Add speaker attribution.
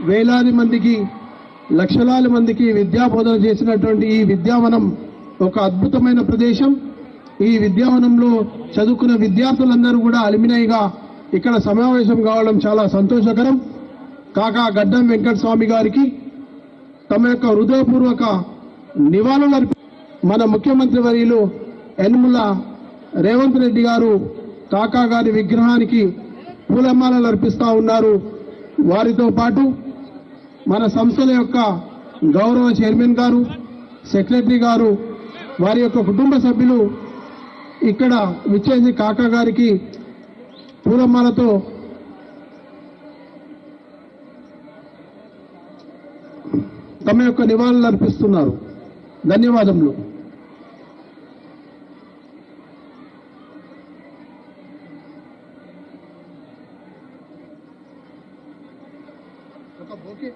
Speaker 1: వేలాది మందికి లక్షలాది మందికి విద్యా బోధన చేసినటువంటి ఈ విద్యావనం ఒక అద్భుతమైన ప్రదేశం. ఈ విద్యావనంలో చదువుకున్న విద్యార్థులందరూ కూడా అలిమినైగా ఇక్కడ సమావేశం కావడం చాలా సంతోషకరం. కాకా గడ్డం వెంకట స్వామి గారికి తమ యొక్క హృదయపూర్వక నివాళులు అర్పి- మన ముఖ్యమంత్రి వర్యులు యనుమల రేవంత్ రెడ్డి గారు కాకా గారి విగ్రహానికి పూలమాలలు అర్పిస్తా ఉన్నారు. వారితో పాటు మన సంస్థల యొక్క గౌరవ చైర్మన్ గారు సెక్రటరీ గారు వారి యొక్క కుటుంబ సభ్యులు ఇక్కడ విచ్చేసి కాకా గారికి పూలమాలతో తమ యొక్క నివాళులు అర్పిస్తున్నారు. ధన్యవాదములు. ఒక బొకే